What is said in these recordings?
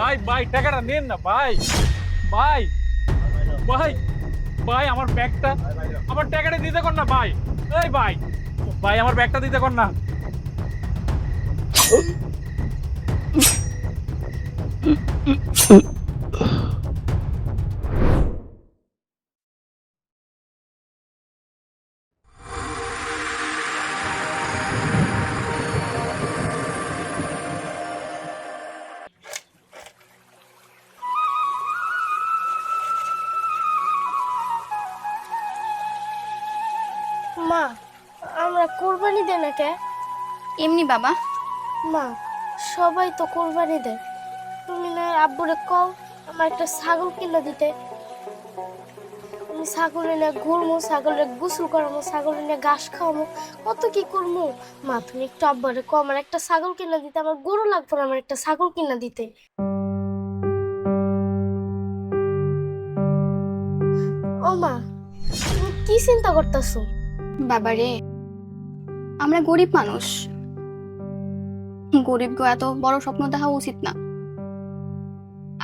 ভাই ভাই টাকাটা নেন না ভাই। ভাই ভাই ভাই আমার ব্যাগটা আমার টাকাটা দিতে কর না ভাই। এই ভাই ভাই আমার ব্যাগটা দিতে কর না। এমনি বাবা। মা সবাই তো কোরবানি দেয়। তুমি না আব্বুরে কও আমার একটা ছাগল কিনে দিতে। আমি ছাগল এনে ঘুরমু ছাগলের গোসল করামো ছাগল এনে ঘাস খাওয়ামো কত কি করমু? মা তুমি একটু আব্বারে কও আমার একটা ছাগল কিনে দিতে আমার গরু লাগবে না আমার একটা ছাগল কিনে দিতে। ও মা তুমি কি চিন্তা করতেছো? বাবা রে আমরা গরিব মানুষ। গরিব গো, এত বড় স্বপ্ন দেখা উচিত না।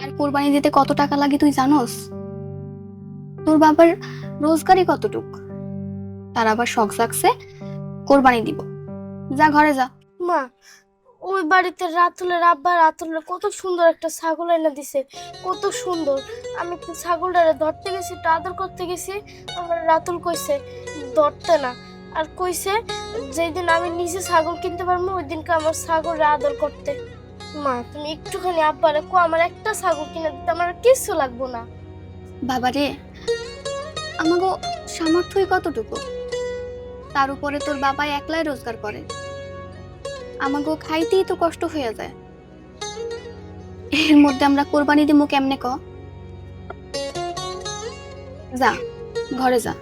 আর কোরবানি দিতে কত টাকা লাগে তুই জানোস? তোর বাবার রোজগারই কতটুক? তার আবার শখ জাগছে কোরবানি দিব। যা ঘরে যা। মা, ওই বাড়িতে রাতুলের আব্বা, রাতুলের কত সুন্দর একটা ছাগল এনে দিছে, কত সুন্দর। আমি ছাগলটারে ধরতে গেছি, একটু আদর করতে গেছি আমার রাতুল কইছে, ধরতে না। আর কইছে, যেদিন আমি নিজে ছাগল কিনতে পারব ওই দিনকে আমার ছাগল আদর করতে। মা, তুমি একটুখানি আব্বারে কো আমার একটা ছাগল কিনে দিতে আমার কিচ্ছু লাগবো না। বাবা রে আমাগো সামর্থ্যই কতটুকু? তার উপরে তোর বাবা একলাই রোজগার করে। আমাগো খাইতেই তো কষ্ট হয়ে যায়। এর মধ্যে আমরা কোরবানি দিব কেমনে ক? যা, ঘরে যা।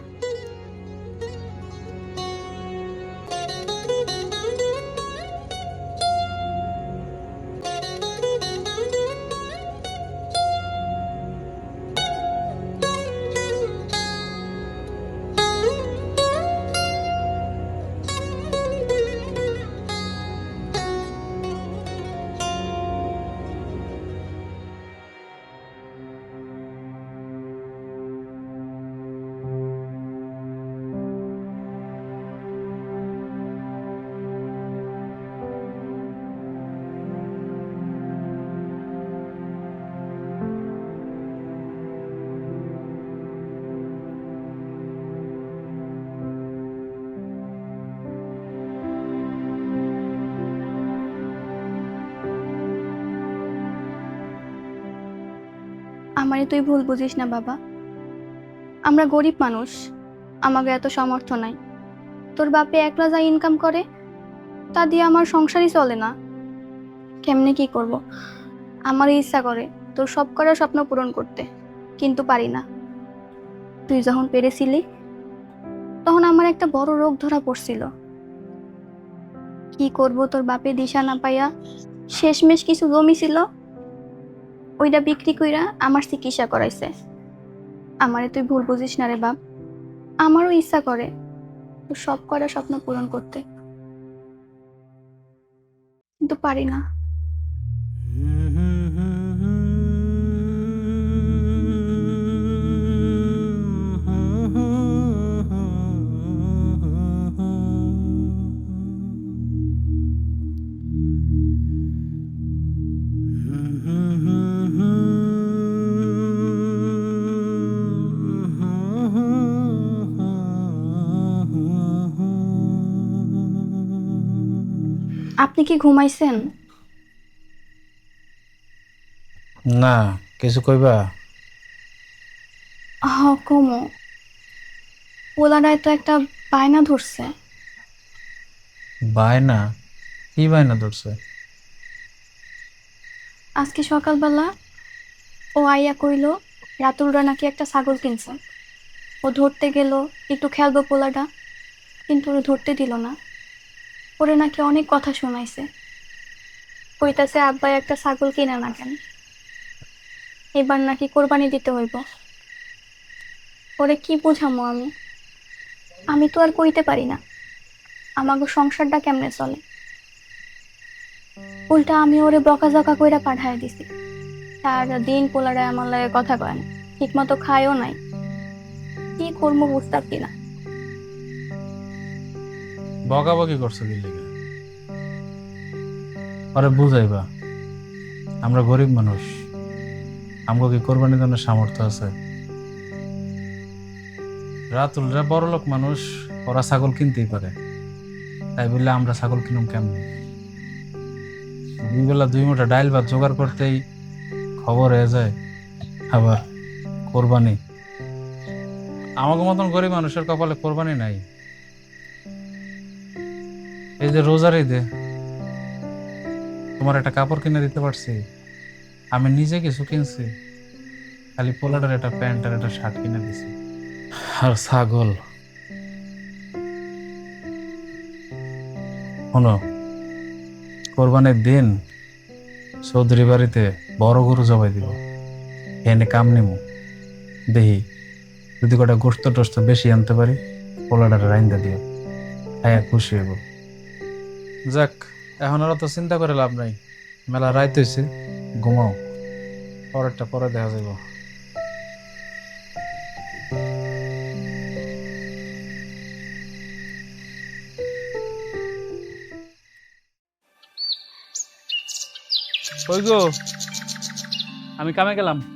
আমারে তুই ভুল বুঝিস না, বাবা। আমরা গরিব মানুষ, আমাকে এত সামর্থ্য নাই। তোর বাপে একলা যা ইনকাম করে, তা দিয়ে আমার সংসারই চলে না। কেমনে কি করব? আমার ইচ্ছা করে তোর সব করার স্বপ্ন পূরণ করতে, কিন্তু পারি না। তুই যখন পেরেছিলি, তখন আমার একটা বড় রোগ ধরা পড়ছিল। কি করব তোর বাপে দিশা না পাইয়া? শেষমেশ কিছু জমি ছিল ওইটা বিক্রি কইরা আমার চিকিৎসা করাইছে। আমারে তুই ভুল বুঝিস না রে বাপ। আমারও ইচ্ছা করে। সব করা স্বপ্ন পূরণ করতে। কিন্তু পারি না। আপনি কি ঘুমাইছেন? না কিছু কইবা? হ কমো। পোলাডায় তো একটা বায়না ধরছে। বায়না? কি বায়না ধরছে? আজকে সকালবেলা ও আইয়া কইলো রাতুলরা নাকি একটা ছাগল কিনছে। ও ধরতে গেল একটু খেলব পোলাটা। কিন্তু ওরে ধরতে দিল না। ওরে নাকি অনেক কথা শোনাইছে। কইতাছে, আব্বাই একটা ছাগল কিনে না কেন এবার নাকি কোরবানি দিতে হইব। ওরে কি বুঝামো আমি? আমি তো আর কইতে পারি না। আমাগো সংসারটা কেমনে চলে? উল্টা আমি ওরে বকাঝকা কইরা পাঠায় দিছি। সারা দিন পোলারে আমার লাগে কথা কয় না। ঠিক মতো খায়ও নাই। কি করব বুঝতে না। বকাবকি করছ লেগে আরে বুঝাইবা, আমরা গরিব মানুষ। আমাকে কি কোরবানি দানের সামর্থ্য আছে? রাতুলরা বড় লোক মানুষ, ওরা ছাগল কিনতেই পারে। তাই বললে আমরা ছাগল কিনুম কেমন? দুই বেলা দুই মোটা ডাইল ভাত জোগাড় করতেই খবর হয়ে যায়, আবার কোরবানি। আমাকে মতন গরিব মানুষের কপালে কোরবানি নাই। এই যে রোজার ঈদে তোমার একটা কাপড় কিনে দিতে পারছি। আমি নিজে কিছু কিনছি, খালি পোলাটার একটা প্যান্ট আর একটা শার্ট কিনে দিছি। আর ছাগল। শোনো, কোরবানির দিন চৌধুরী বাড়িতে বড় গরু জবাই দিব। এনে কাম নিমু। দেখি, যদি কটা গোস্ত টোস্ত বেশি আনতে পারি, পোলাটার রাইন্দা দিও। হ্যাঁ খুশি হইব। যাক, এখন আর তো চিন্তা করে লাভ নাই। মেলা রাইত হয়েছে ঘুমাও। পরেরটা পরে দেখা গো? আমি কামে গেলাম।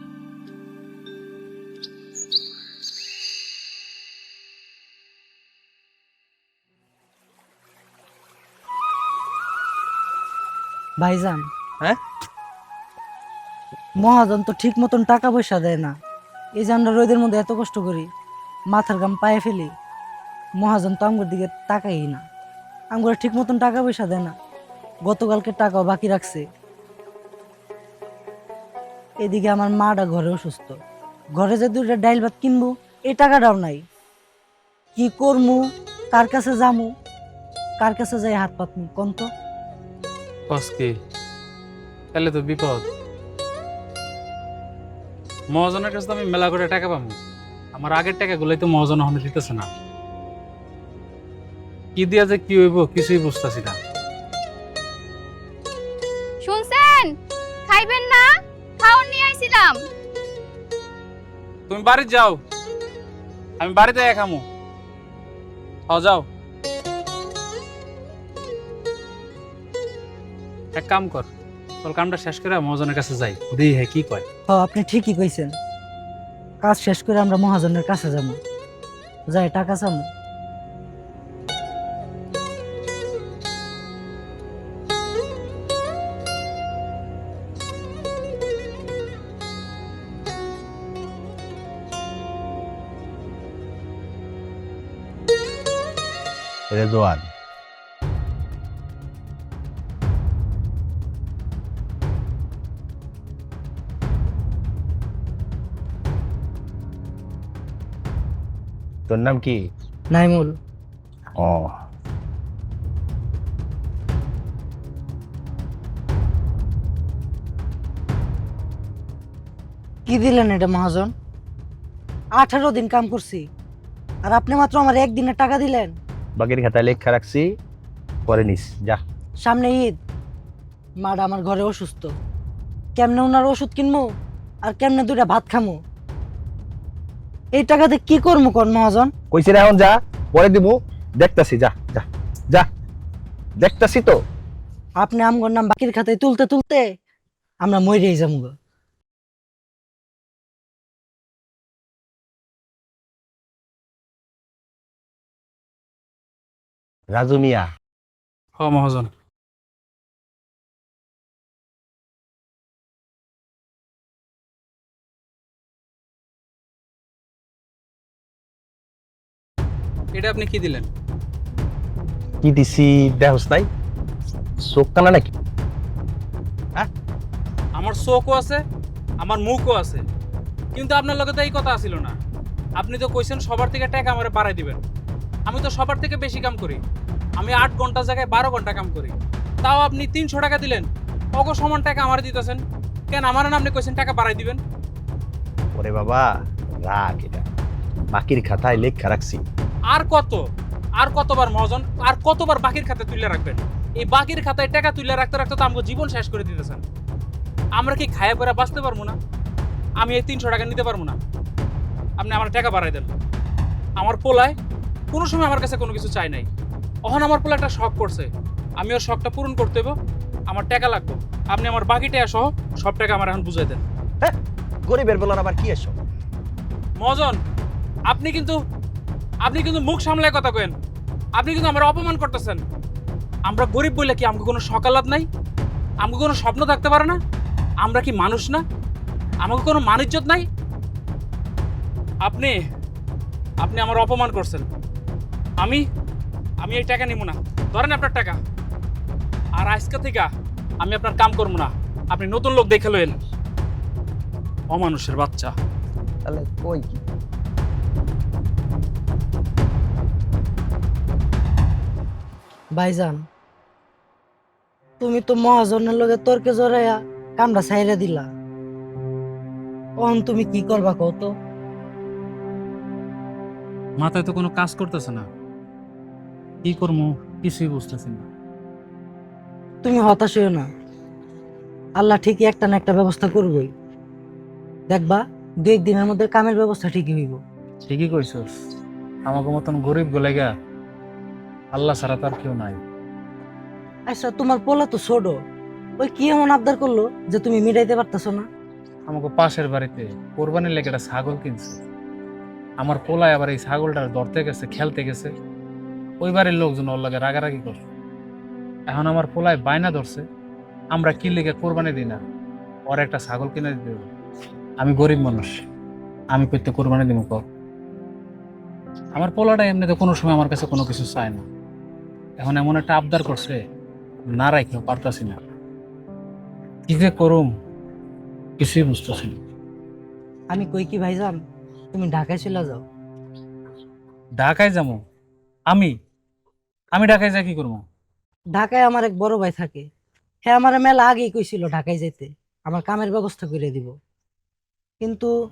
ভাইজান। হ্যাঁ? মহাজন তো ঠিক মতন টাকা পয়সা দেয় না। এই যে আমরা রোদের মধ্যে এত কষ্ট করি মাথার গাম পায়ে ফেলি মহাজন তো আমগোর দিকে তাকাই না। আমগোর ঠিক মতন টাকা পয়সা দেয় না গতকালকে টাকাও বাকি রাখছে। এদিকে আমার মাটা ঘরে অসুস্থ। ঘরে যে দুইটা ডাইল ভাত কিনবো এই টাকাটাও নাই। কি করমু? কার কাছে যামু? কার কাছে যাই হাত পাতমু কোন তো? কসকে তাহলে তো বিপদ। মহাজনের কাছে তো আমি মেলা করে টাকা পাবো। আমার আগের টাকা গুলোই তো মহাজন হনে দিতেছে না। কি দিয়া যে কি হইব কিছুই বুঝতেছি না। শুনছেন? খাইবেন না? খাওন নিয়ে আইছিলাম। তুমি বাড়ি যাও। আমি বাড়িতে খামু। খাও যাও। এক কাম কর তোর কামটা শেষ করে মহাজনের কাছে যাই। দিই হ্যাঁ কি কয়? হ আপনি ঠিকই কইছেন। কাজ শেষ করে আমরা মহাজনের কাছে যাব। যাই টাকা চামু। রেজওয়ান তোর নাম কি? নাইমুল। ও। কি দিলেন এটা মহাজন? আঠারো দিন কাম করছি আর আপনি মাত্র আমার একদিনের টাকা দিলেন। বাকির খাতায় লেখা রাখছি পরে নিস যা। সামনে ঈদ। মাটা আমার ঘরে অসুস্থ। কেমনে ওনার ওষুধ কিনবো আর কেমনে দুইটা ভাত খামো? এই টাকাতে কি করব কোন মহাজন? কইছি না এখন যা পরে দিব দেখতাছি যা যা যা। দেখতাছি তো। আপনি আমগর নাম বাকির খাতায় তুলতে তুলতে আমরা মরেই যাব গো। রাজু মিয়া। হ মহাজন। এটা আপনি কি দিলেন? কি দিছি দেহস নাই চোখ কানা নাকি? আমার চোখও আছে আমার মুখও আছে। কিন্তু আপনার লগে তো এই কথা আছিল না। আপনি তো কইছেন সবার থেকে টাকা আমারে বাড়াই দিবেন। আমি তো সবার থেকে বেশি কাম করি। আমি আট ঘণ্টা জায়গায় বারো ঘণ্টা কাম করি। তাও আপনি তিনশো টাকা দিলেন। অগ সমান টাকা আমার দিতেছেন। কেন আমার না আপনি কইছেন টাকা বাড়াই দিবেন? ওরে বাবা রাখ এটা। বাকির খাতায় লেখা রাখছি। আর কত? আর কতবার মহাজন? আর কতবার বাকির খাতায় তুলে রাখবেন? এই বাকির খাতায় টাকা তুলে রাখতে রাখতে তো আমাকে জীবন শেষ করে দিতেছেন। আমরা কি খায়া পরে বাঁচতে পারব না? আমি এই তিনশো টাকা নিতে পারব না। আপনি আমার টাকা বাড়াই দেন। আমার পোলায় কোনো সময় আমার কাছে কোনো কিছু চাই নাই। অহন আমার পোলা একটা শখ করছে। আমি ওর শখটা পূরণ করতে হইব। আমার টাকা লাগবে। আপনি আমার বাকি টাকা সহ সব টাকা আমার এখন বুঝাই দেন। গরিবের বেলার আবার কি এসো মজন আপনি কিন্তু আপনি কিন্তু মুখ সামলায় কথা কেন আপনি কিন্তু আমার অপমান করতেছেন। আমরা গরিব বলে কি আমাকে কোনো সকালাত নাই? আমাকে কোনো স্বপ্ন থাকতে পারে না? আমরা কি মানুষ না? আমাকে কোনো মানিজ্যত নাই? আপনি আপনি আমার অপমান করছেন। আমি আমি এই টাকা নিব না। ধরেন আপনার টাকা। আর আজকে থেকে আমি আপনার কাম করব না। আপনি নতুন লোক দেখে লইন অমানুষের বাচ্চা। তাহলে কই কি? ভাইজান তুমি তো মহাজনের লগে তর্কে জড়াইয়া কামটা ছাইরা দিলা। অন তুমি কি করবা কত মাথায় তো কোনো কাজ করতেছে না। কি করব কিছুই বুঝতেছি না। তুমি হতাশ হইও না। আল্লাহ ঠিকই একটা না একটা ব্যবস্থা করবই। দেখবা দু এক দিনের মধ্যে কামের ব্যবস্থা ঠিকই হইব। ঠিকই কইছস। আমাকে মতন গরিব গলেগা আল্লাহ ছাড়া তার কেউ নাই। আচ্ছা তোমার পোলা তো ছোট। ওই কি এমন আবদার করল যে তুমি মিটাইতে পারতেছো না? আমাকে পাশের বাড়িতে কোরবানির লেগে একটা ছাগল কিনছে। আমার পোলায় আবার এই ছাগলটার ধরতে গেছে খেলতে গেছে। ওই বাড়ির লোকজন ওর লাগে রাগারাগি করছে। এখন আমার পোলায় বায়না ধরছে আমরা কি লেগে কোরবানি দিই না? ওর একটা ছাগল কিনে দিতে। আমি গরিব মানুষ আমি করতে কোরবানি দিব কর। আমার পোলাটা এমনিতে কোনো সময় আমার কাছে কোনো কিছু চায় না। এখন এমন একটা আবদার করছে না রাখেও পারতাছি না। কি যে করুম কিছুই বুঝতেছি না। আমি কই কি ভাইজান তুমি ঢাকায় চলে যাও। ঢাকায় যাব আমি? আমি ঢাকায় যা কি করব? ঢাকায় আমার এক বড় ভাই থাকে। হ্যাঁ আমার মেলা আগেই কইছিল ঢাকায় যেতে আমার কামের ব্যবস্থা করে দিব। কিন্তু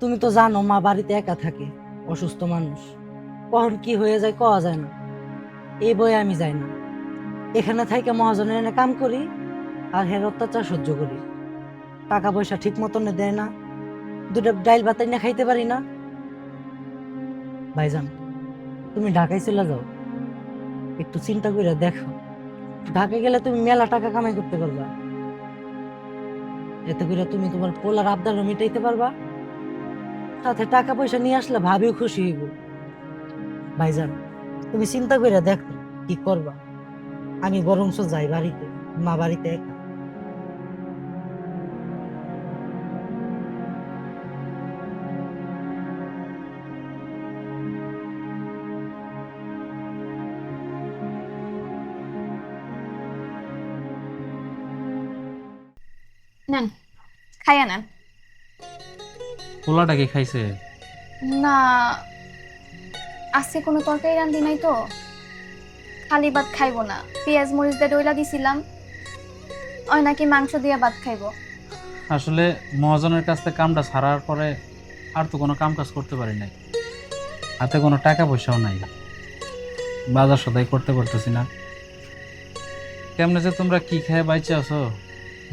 তুমি তো জানো মা বাড়িতে একা থাকে অসুস্থ মানুষ। কখন কি হয়ে যায় কওয়া যায় না। এই বয়ে আমি যাই না। এখানে থাইকে মহাজনের এনে কাম করি আর হের অত্যাচার সহ্য করি। টাকা পয়সা ঠিক মতন দেয় না। দুটো ডাইল ভাত না খাইতে পারি না। ভাইজান, তুমি ঢাকায় চলে যাও। একটু চিন্তা করে দেখো। ঢাকা গেলে তুমি মেলা টাকা কামাই করতে পারবা। এতে করে তুমি তোমার পোলার আবদার মিটাইতে পারবা। তাতে টাকা পয়সা নিয়ে আসলে ভাবিও খুশি হইব। ভাইজান তুমি চিন্তা করে দেখো কি করবা? আমি বরংস যাই বাড়িতে মা বাড়িতে একা। নেন খাইয়া নেন। পোলাটা কি খাইছে? না আজকে কোনো তরকারি রান্ধি নাই তো। খালি ভাত খাইবো না। পেঁয়াজ, মরিচ দিয়ে ডইলা দিছিলাম। ওই নাকি মাংস দিয়ে ভাত খাইবো। আসলে মহাজনের কাছ থেকে কামটা ছাড়ার পরে আর তো কোনো কাম কাজ করতে পারি নাই। হাতে কোনো টাকা পয়সাও নাই। বাজার সদাই করতে পারতেছি না। কেমনে যে তোমরা কি খেয়ে বাইচে আছো,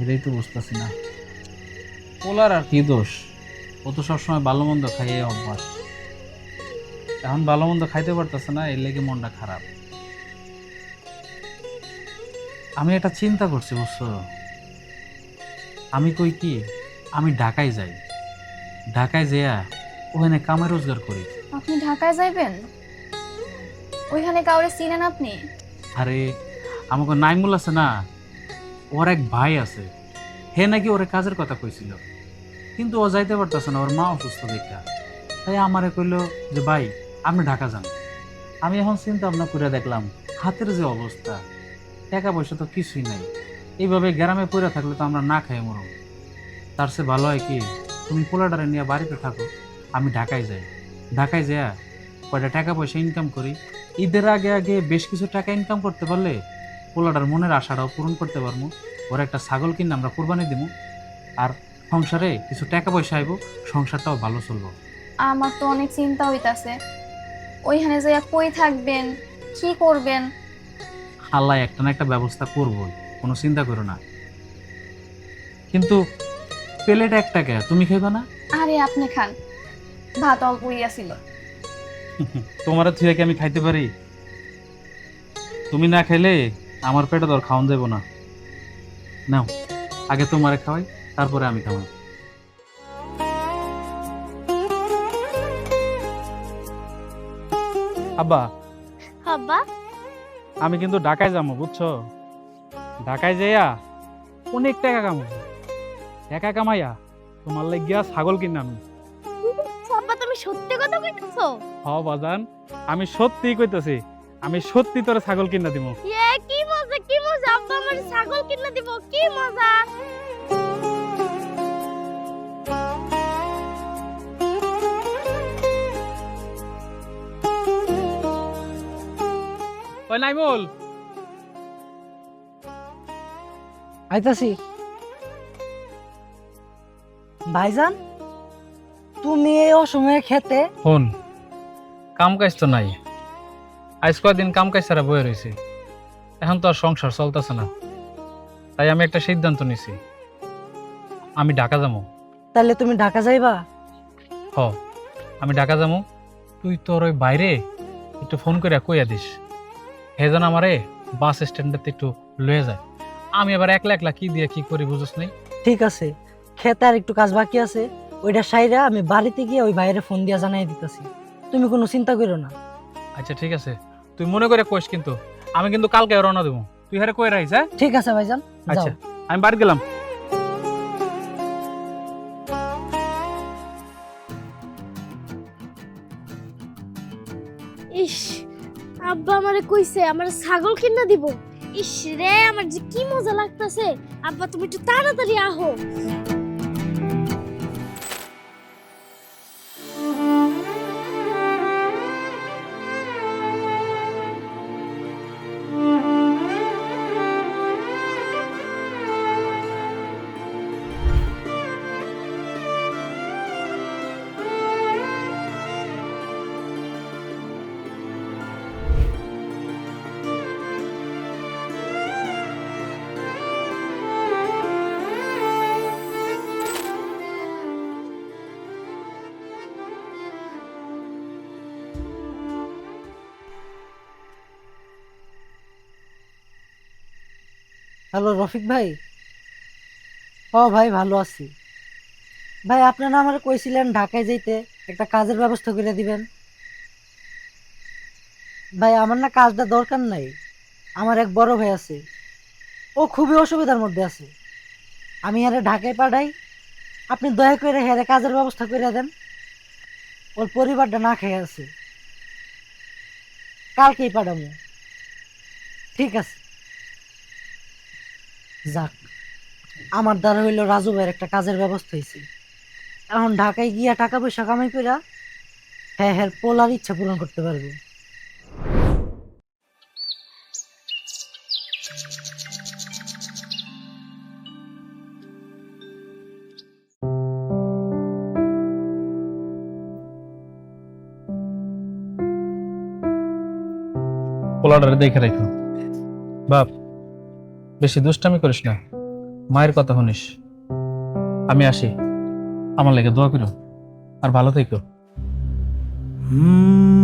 এটাই তো বুঝতেছি না। পোলার আর কি দোষ? ও তো সবসময় ভালো মন্দ খাইয়ে অভ্যাস। এখন ভালো মন্দ খাইতে পারতেছে না এর লেগে মনটা খারাপ। আমি এটা চিন্তা করছি বুঝছ? আমি কই কি? আমি ঢাকায় যাই। ঢাকায় যেয়া ওখানে কামে রোজগার করি। আপনি ঢাকায় যাইবেন? ওইখানে কাউরে চিনেন আপনি? আরে আমাকে নাইমুল আছে না ওর এক ভাই আছে। হে নাকি ওরে কাজের কথা কইছিল। কিন্তু ও যাইতে পারতেছে না ওর মা অসুস্থ দেখা তাই আমারে কইলো যে ভাই আপনি ঢাকা যান। আমি এখন চিন্তা ভাবনা করে দেখলাম, হাতের যে অবস্থা, টাকা পয়সা তো কিছুই নাই। এইভাবে গ্রামে পড়ে থাকলে তো আমরা না খাই মরম তার চেয়ে ভালো হয় কি, তুমি পোলাডারে নিয়ে বাড়িতে থাকো, আমি ঢাকায় যাই। ঢাকায় যাইয়া কয়টা টাকা পয়সা ইনকাম করি। ঈদের আগে আগে বেশ কিছু টাকা ইনকাম করতে পারলে পোলাটার মনের আশাটাও পূরণ করতে পারব। ওর একটা ছাগল কিনে আমরা কোরবানি দিব। আর সংসারে কিছু টাকা পয়সা আইব, সংসারটাও ভালো চলবো। আমার তো অনেক চিন্তা হইতাছে। ওইখানে যাইয়া কই থাকবেন? কি করবেন? আল্লাহ একটা না একটা ব্যবস্থা করব কোনো চিন্তা করো না। কিন্তু প্লেট একটা কে? তুমি খাইবা না? আরে আপনি খান। ভাত অল্পই আসিল তোমার থুয়ে কি আমি খাইতে পারি? তুমি না খাইলে আমার পেটে তোর খাওয়ান যাব না। নাও আগে তোমারে খাওয়াই তারপরে আমি খাওয়াই। আব্বা। আব্বা। আমি কিন্তু ঢাকায় যাব বুঝছ? ঢাকায় যাইয়া অনেক টাকা কামাবো। টাকা কামাইয়া তোমার লাগিয়া ছাগল কিনা আমি আব্বা তুমি সত্যি কথা কইতেছো? হ বাজান আমি সত্যি কইতেছি আমি সত্যি তোরে ছাগল কিনা দিব। এ কি মজা কি মজা আব্বা আমার ছাগল কিনে দিব কি মজা। ওই নাইমুল। আইতাছি। ভাইজান তুমি এই অসময়ে খেতে? ফোন কাম কাজ তো নাই। আজ কয়দিন কাম কাজ ছাড়া বয়ে রয়েছে। এখন তো আর সংসার চলতেছে না। তাই আমি একটা সিদ্ধান্ত নিছি। আমি ঢাকা যাব। তাহলে তুমি ঢাকা যাইবা? হ আমি ঢাকা যাব। তুই তোর ওই বাইরে একটু ফোন করে কইয়া দিস। হে যেন আমারে বাস স্ট্যান্ডেতে একটু লয়ে যায়। আমি আবার একলা একলা কি দিয়ে কি করি বুঝছ নাই? ঠিক আছে খেতে আর একটু কাজ বাকি আছে ওইটা সাইরা আমি বাড়িতে গিয়ে ওই বাইরে ফোন দিয়া জানাই দিতেছি। তুমি কোনো চিন্তা করো না। আচ্ছা ঠিক আছে। তুই মনে করে কইস কিন্তু আমি কিন্তু কালকে রওনা দেবো। তুই হারে কই রাখিস হ্যাঁ? ঠিক আছে ভাইজান আচ্ছা আমি বাড়ি গেলাম। আমারে কইছে, আমার ছাগল কিনা দিব। ইস রে, আমার যে কি মজা লাগতাছে। আব্বা, তুমি একটু তাড়াতাড়ি আহো। হ্যালো, রফিক ভাই? ও ভাই, ভালো আছি। ভাই, আপনারা আমার কইছিলেন ঢাকায় যাইতে, একটা কাজের ব্যবস্থা করে দিবেন। ভাই, আমার না কাজটা দরকার নাই। আমার এক বড় ভাই আছে। ও খুবই অসুবিধার মধ্যে আছে। আমি আরে ঢাকায় পাঠাই। আপনি দয়া করে হেরে কাজের ব্যবস্থা করে দেন। ওর পরিবারটা না খেয়ে আছে। কালকেই পাঠাবো। ঠিক আছে। যাক। আমার দ্বারা হইল রাজু ভাইয়ের একটা কাজের ব্যবস্থা হয়েছে এখন ঢাকায় গিয়া টাকা পয়সা কামাই কইরা হ্যাঁ হ্যাঁ পোলার ইচ্ছা পূরণ করতে পারবে। দেখে রাখো। বাপ। বেশি দুষ্টামি করিস না। মায়ের কথা শুনিস। আমি আসি। আমার লেগে দোয়া করো আর ভালো থেকো। একই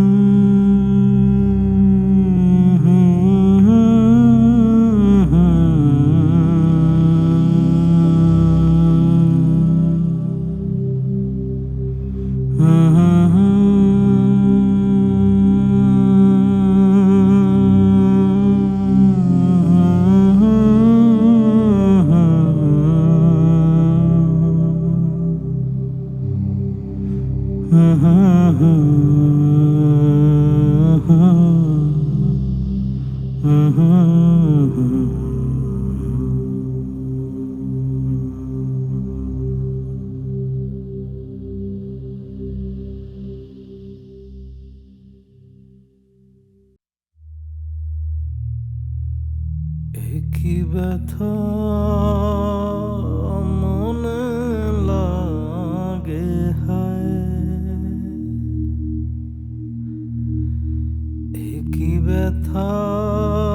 love.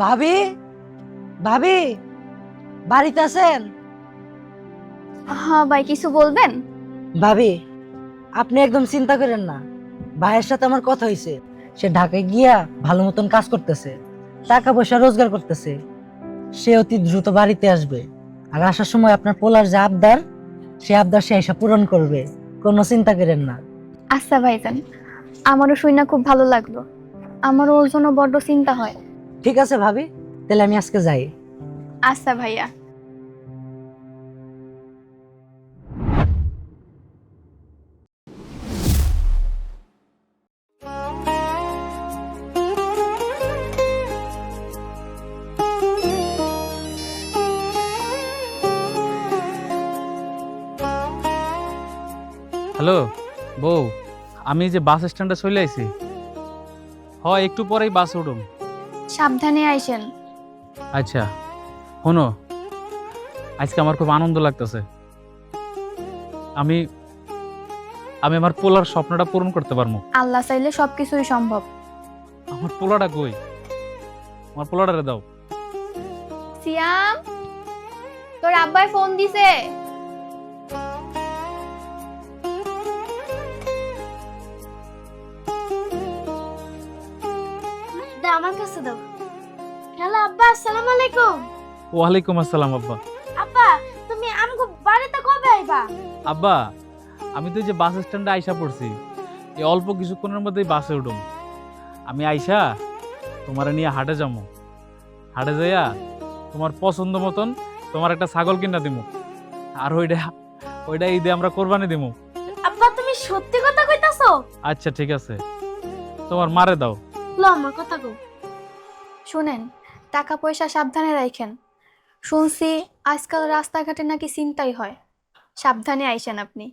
ভাবি ভাবি বাড়িতে আছেন? হ্যাঁ ভাই কিছু বলবেন? ভাবি আপনি একদম চিন্তা করেন না। ভাইয়ের সাথে আমার কথা হয়েছে সে ঢাকায় গিয়া ভালো মতন কাজ করতেছে। টাকা পয়সা রোজগার করতেছে। সে অতি দ্রুত বাড়িতে আসবে। আর আসার সময় আপনার পোলার যে আবদার সে আবদার সে এসে পূরণ করবে। কোনো চিন্তা করেন না। আচ্ছা ভাইজান আমারও শুনে খুব ভালো লাগল। আমারও ওর জন্য বড্ড চিন্তা হয়। ঠিক আছে ভাবি? তাহলে আমি আজকে যাই। আচ্ছা ভাইয়া। হ্যালো বউ আমি যে বাস স্ট্যান্ডে চলে আইছি। হ একটু পরেই বাস উঠুম। সাবধানে আইসেন। আচ্ছা শোনো আজকে আমার খুব আনন্দ লাগতেছে। আমি আমি আমার পোলার স্বপ্নটা পূরণ করতে পারব। আল্লাহ চাইলে সবকিছুই সম্ভব। আমার পোলাটা কই? আমার পোলাটারে দাও। সিয়াম তোর আব্বাই ফোন দিছে। আমার কাছে দাও। হ্যালো আব্বা আসসালামু আলাইকুম। ওয়ালাইকুম আসসালাম আব্বা। আব্বা তুমি আমগো বাড়িতে কবে আইবা? আব্বা আমি তো যে বাস স্ট্যান্ডে আইসা পড়ছি। এই অল্প কিছুক্ষণের মধ্যেই বাসে উঠুম। আমি আইসা তোমার নিয়ে হাটে যাব হাটে যাইয়া তোমার পছন্দ মতন তোমার একটা ছাগল কিনা দিমু। আর ওইটা ওইটা ঈদে আমরা কোরবানি দিমু। আব্বা তুমি সত্যি কথা কইতাছো? আচ্ছা ঠিক আছে। তোমার মারে দাও। ল আমার কথা কও শুনেন টাকা পয়সা সাবধানে রাখেন শুনছি আজকাল রাস্তাঘাটে নাকি চিন্তাই হয়। সাবধানে আইসেন আপনি।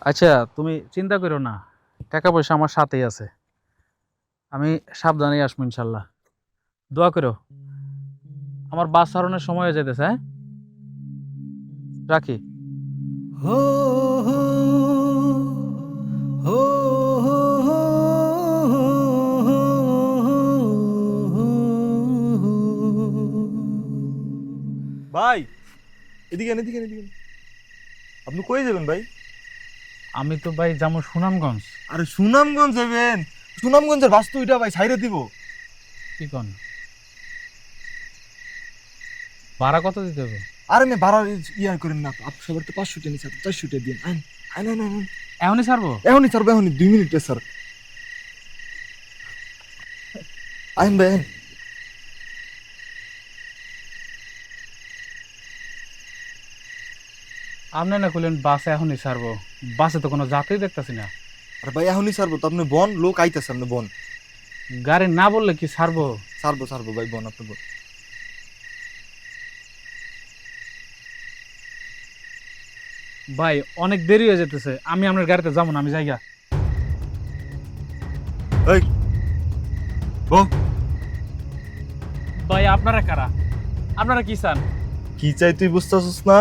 আচ্ছা তুমি চিন্তা করো না। টাকা পয়সা আমার সাথেই আছে। আমি সাবধানে আসব ইনশাল্লাহ। দোয়া করো। আমার বাস হারানোর সময় হয়ে যেতেছে হ্যাঁ? রাখি। হো হো হো এদিকে আন, এদিকে এদিকে। আপনি কই যাবেন ভাই? আমি তো ভাই যাব সুনামগঞ্জ। আরে সুনামগঞ্জ যাবেন? সুনামগঞ্জের বাস্তু এটা ভাই ছাইরে দিব। কি কন? ভাড়া কত দিতে হবে? আরে মে ভাড়া ইয়ার করেন না আপ সবার তো পাঁচশো টেন স্যার চারশো টেন দিন আইন আইন আইন আইন এখনই ছাড়বো? এখনই স্যার এখনই দুই মিনিটে স্যার। আইন ভাই আপনি না খুলেন বাসে এখনই ছাড়বো। বাসে তো কোনো যাত্রী দেখতেছি না। আরে ভাই এখনই ছাড়বো তো। আপনি বন লোক আইতেছে আপনি বন। গাড়ি না বললে কি ছাড়বো? ছাড়বো ছাড়বো ভাই বন আপনি বন। ভাই অনেক দেরি হয়ে যেতেছে। আমি আপনার গাড়িতে যাব না আমি জায়গা এই ও ভাই আপনারা কারা? আপনারা কি চান? কি চাই তুই বুঝতেছিস না?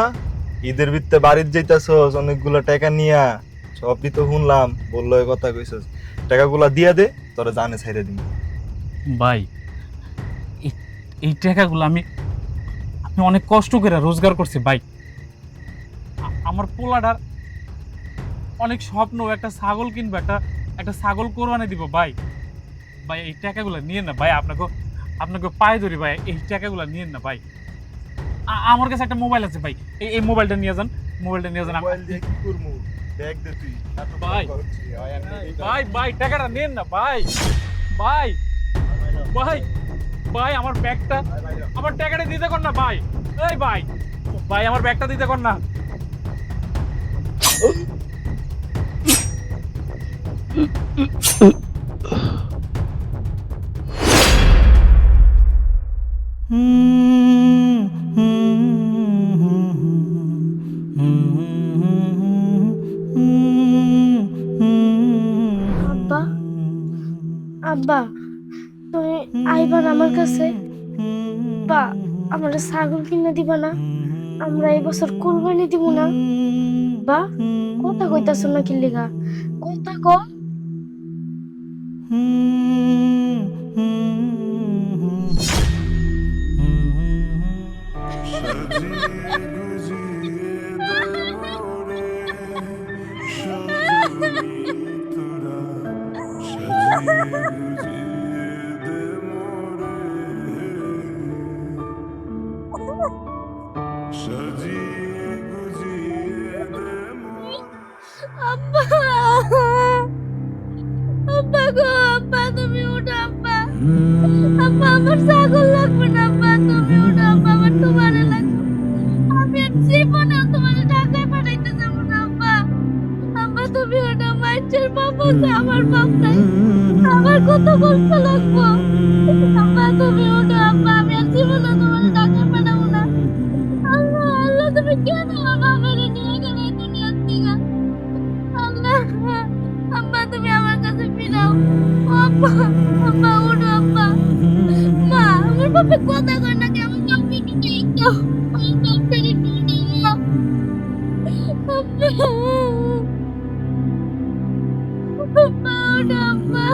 ঈদের ভিত্তে বাড়ির যাইতাছস, অনেকগুলো টাকা নিয়া, সবই তো শুনলাম, বলল এ কথা কইছস। টাকাগুলা দিয়া দে, তোরা জানে ছাইরে দিন ভাই, এই- এই টাকাগুলো আমি আমি অনেক কষ্ট করে রোজগার করছি, ভাই। আমার পোলাটার অনেক স্বপ্ন, একটা ছাগল কিনবো, একটা একটা ছাগল কোরবানি দিব, ভাই। ভাই, এই টাকাগুলো নিয়েন না, ভাই, আপনাকে আপনাকে পায়ে ধরি, ভাই, এই টাকাগুলো নিয়েন না, ভাই। আমার কাছে একটা মোবাইল আছে ভাই। এই এই মোবাইলটা নিয়ে যান। মোবাইলটা নিয়ে যান মোবাইল দিয়ে কি করব? ব্যাগ দে তুই। এত ভাই। ভাই ভাই টাকাটা নেন না ভাই। ভাই ভাই ভাই আমার ব্যাগটা আমার টাকাটা দিতে কর না ভাই। এই ভাই ভাই আমার ব্যাগটা দিতে কর না। আব্বা কাছে, বা আমরা ছাগল কিনে দিবা না, আমরা এই বছর কোরবানি দিব না। বা কথা কইতাছ না কি লিগা? কথা ক। ও আব্বা আব্বা ওঠো আব্বা মা আমার বাপে কথা কয় না কেমন কাউকে একটু দেখো আমার বাপের একটু উঠাও আব্বা আব্বা ওঠো আব্বা